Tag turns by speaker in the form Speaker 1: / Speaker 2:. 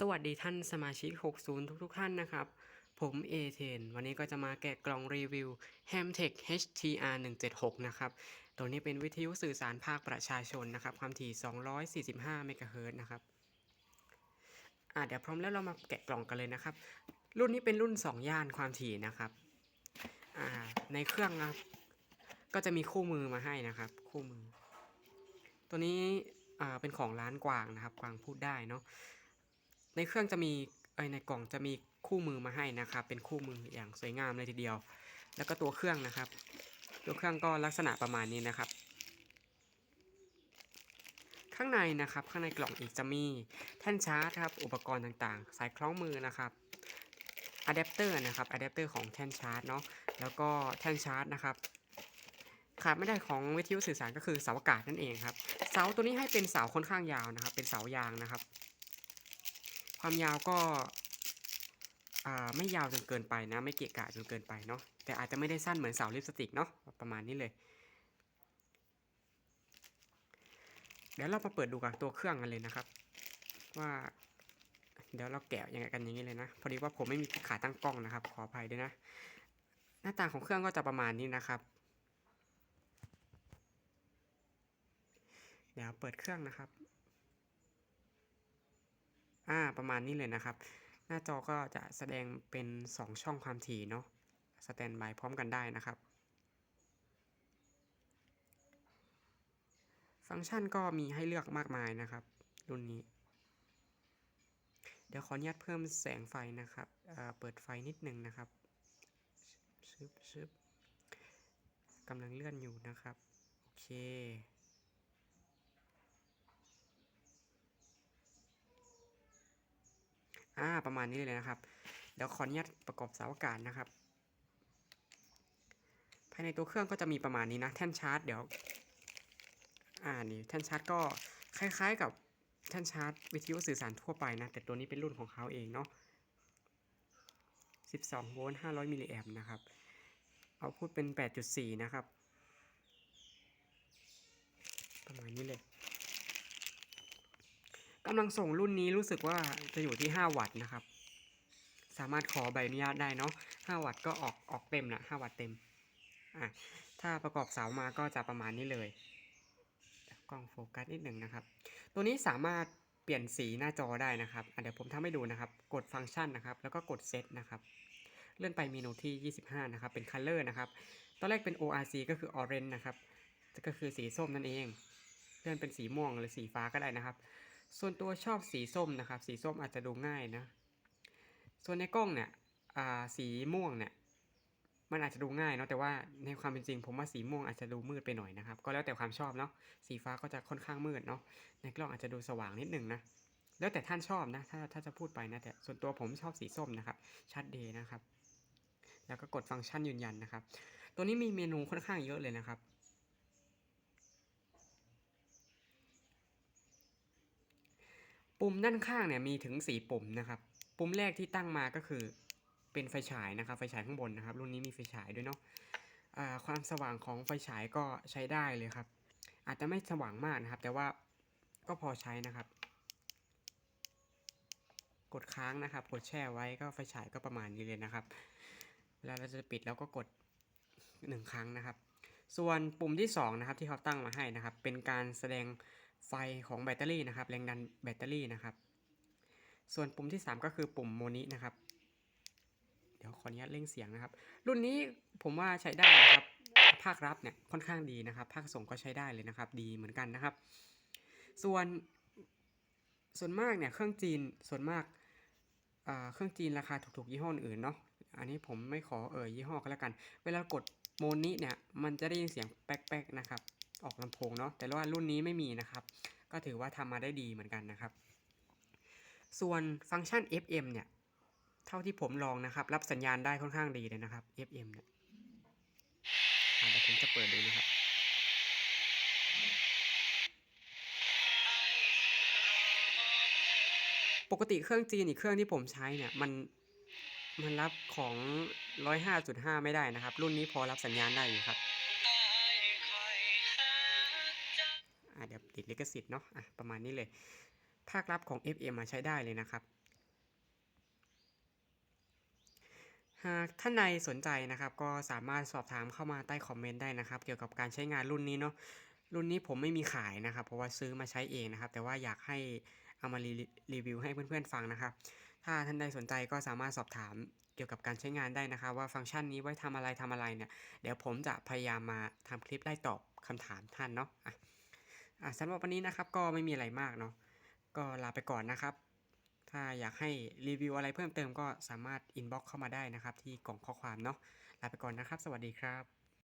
Speaker 1: สวัสดีท่านสมาชิก 60 ทุกๆ ท่านนะครับ ผมเอเทนวันนี้ก็จะมาแกะกล่องรีวิว Hamtech HTR 176นะครับ ตัวนี้เป็นวิทยุสื่อสารภาคประชาชนนะครับ ความถี่ 245 เมกะเฮิรตซ์นะครับอะเดี๋ยวพร้อมแล้วเรามาแกะกล่องกันเลยนะครับ รุ่นนี้เป็นรุ่น 2 ย่านความถี่นะครับอ่าในเครื่องนะครับก็จะมีคู่มือมาให้นะครับ คู่มือ ตัวนี้อ่าเป็นของร้านกวางนะครับ กวางพูดได้เนาะ ในเครื่องจะมีเอในกล่องจะมีคู่มือมาให้นะครับ เป็นคู่มืออย่างสวยงามเลยทีเดียว แล้วก็ตัวเครื่องนะครับ ตัวเครื่องก็ลักษณะประมาณนี้นะครับ ข้างในนะครับ ข้างในกล่องอีกจะมีแท่นชาร์จครับ อุปกรณ์ต่างๆ สายคล้องมือนะครับอะแดปเตอร์นะครับอะแดปเตอร์ของแท่นชาร์จเนาะแล้วก็แท่นชาร์จนะครับขาดไม่ได้ของวิทยุสื่อสารก็คือเสาอากาศนั่นเองครับ เสาตัวนี้ให้เป็นเสาค่อนข้างยาวนะครับ เป็นเสายางนะครับ ความยาวก็ไม่ยาวจนเกินไปนะ ไม่เกะกะจนเกินไปเนาะแต่อาจจะไม่ได้สั้นเหมือนเสาลิปสติกเนาะประมาณนี้เลย เดี๋ยวเรามาเปิดดูกับตัวเครื่องกันเลยนะครับ ว่า เดี๋ยวเราแกะยังไงกันอย่างนี้เลยนะ พอดีว่าผมไม่มีขาตั้งกล้องนะครับ ขออภัยด้วยนะ หน้าตาของเครื่องก็จะประมาณนี้นะครับ เดี๋ยวเปิดเครื่องนะครับ อ่าประมาณนี้เลยนะครับ หน้าจอก็จะแสดงเป็น 2 ช่องความถี่เนาะสแตนบายพร้อมกันได้นะครับ ฟังก์ชันก็มีให้เลือกมากมายนะครับ รุ่นนี้ เดี๋ยวขออนุญาตเพิ่มแสงไฟนะครับเเปิดไฟนิดนึงนะครับชึบชึบกำลังเลื่อนอยู่นะครับ โอเค อ่าประมาณนี้เลยนะครับ เดี๋ยวขออนุญาตประกอบเสาอากาศนะครับ ภายในตัวเครื่องก็จะมีประมาณนี้นะ แท่นชาร์จเดี๋ยว อ่านี่แท่นชาร์จก็คล้าย ๆ กับแท่นชาร์จวิทยุสื่อสารทั่วไปนะ แต่ตัวนี้เป็นรุ่นของเขาเองเนาะ 12 โวลต์ 500 มิลลิแอมป์นะครับ เอาพูดเป็น 8.4 นะครับ ประมาณนี้เลย กำลังส่งรุ่นนี้รู้สึกว่าจะอยู่ที่ 5 วัตต์นะครับ สามารถขอใบอนุญาตได้เนาะ5วัตต์ก็ออกออกเต็มนะ5วัตต์เต็มอะถ้าประกอบเสามาก็จะประมาณนี้เลยกล้องโฟกัสนิดหนึ่งนะครับ ตัวนี้สามารถเปลี่ยนสีหน้าจอได้นะครับเดี๋ยวผมทำให้ดูนะครับ กดฟังก์ชันนะครับ แล้วก็กดเซตนะครับ เลื่อนไปเมนูที่ 25 นะครับ เป็น Color นะครับ ตอนแรกเป็น ORC ก็คือ Orange นะครับ ก็คือสีส้มนั่นเอง เลื่อนเป็นสีม่วงหรือสีฟ้าก็ได้นะครับ ส่วนตัวชอบสีส้มนะครับ สีส้มอาจจะดูง่ายนะ ส่วนในกล้องเนี่ยสีม่วงเนี่ยมันอาจจะดูง่ายเนาะแต่ว่าในความเป็นจริง ผมว่าสีม่วงอาจจะดูมืดไปหน่อยนะครับ ก็แล้วแต่ความชอบเนาะสีฟ้าก็จะค่อนข้างมืดเนาะในกล้องอาจจะดูสว่างนิดหนึ่งนะแล้วแต่ท่านชอบนะ ถ้าถ้าจะพูดไปนะแต่ส่วนตัวผมชอบสีส้มนะครับชัดเดย์นะครับ แล้วก็กดฟังก์ชันยืนยันนะครับ ตัวนี้มีเมนูค่อนข้างเยอะเลยนะครับ ปุ่มด้านข้างเนี่ยมีถึง 4 ปุ่มนะครับ ปุ่มแรกที่ตั้งมาก็คือเป็นไฟฉายนะครับ ไฟฉายข้างบนนะครับ รุ่นนี้มีไฟฉายด้วยเนาะความสว่างของไฟฉายก็ใช้ได้เลยครับ อาจจะไม่สว่างมากนะครับ แต่ว่าก็พอใช้นะครับ กดค้างนะครับ กดแช่ไว้ก็ไฟฉายก็ประมาณนี้เลยนะครับ เวลาเราจะปิดแล้วก็กดหนึ่งครั้งนะครับ ส่วนปุ่มที่สองนะครับที่เขาตั้งมาให้นะครับ เป็นการแสดง ไฟของแบตเตอรี่นะครับ แรงดันแบตเตอรี่นะครับ ส่วนปุ่มที่ 3 ก็คือปุ่มโมนินะครับ เดี๋ยวขออนุญาตเร่งเสียงนะครับ รุ่นนี้ผมว่าใช้ได้นะครับ ภาครับเนี่ยค่อนข้างดีนะครับ ภาคส่งก็ใช้ได้เลยนะครับ ดีเหมือนกันนะครับ ส่วนส่วนมากเนี่ยเครื่องจีนส่วนมากอ่าเครื่องจีนราคาถูกๆยี่ห้ออื่นเนาะอันนี้ผมไม่ขอเอ่ยยี่ห้อก็แล้วกัน เวลากดโมนิเนี่ยมันจะได้ยินเสียงแป๊กๆนะครับ ออกลำโพงเนาะแต่ว่ารุ่นนี้ไม่มีนะครับ ก็ถือว่าทำมาได้ดีเหมือนกันนะครับ ส่วนฟังก์ชัน FM เนี่ย เท่าที่ผมลองนะครับ รับสัญญาณได้ค่อนข้างดีเลยนะครับ FM เนี่ยเดี๋ยวผมจะเปิดดูนะครับปกติเครื่องจีนอีกเครื่องที่ผมใช้เนี่ยมันมันรับของ 105.5 ไม่ได้นะครับ รุ่นนี้พอรับสัญญาณได้อยู่ครับ เดี๋ยวติดลิขสิทธิ์เนาะอะประมาณนี้เลย ภาครับของ FM มาใช้ได้เลยนะครับ หากท่านใดสนใจนะครับ ก็สามารถสอบถามเข้ามาใต้คอมเมนต์ได้นะครับ เกี่ยวกับการใช้งานรุ่นนี้เนาะรุ่นนี้ผมไม่มีขายนะครับ เพราะว่าซื้อมาใช้เองนะครับ แต่ว่าอยากให้เอามารีวิวให้เพื่อนๆฟังนะครับ ถ้าท่านใดสนใจก็สามารถสอบถามเกี่ยวกับการใช้งานได้นะครับ ว่าฟังก์ชันนี้ไว้ทำอะไรทำอะไรเนี่ย เดี๋ยวผมจะพยายามมาทำคลิปได้ตอบคำถามท่านเนาะ อะสำหรับวันนี้นะครับก็ไม่มีอะไรมากเนาะก็ลาไปก่อนนะครับ ถ้าอยากให้รีวิวอะไรเพิ่มเติมก็สามารถอินบ็อกเข้ามาได้นะครับ ที่กล่องข้อความเนาะลาไปก่อนนะครับ สวัสดีครับ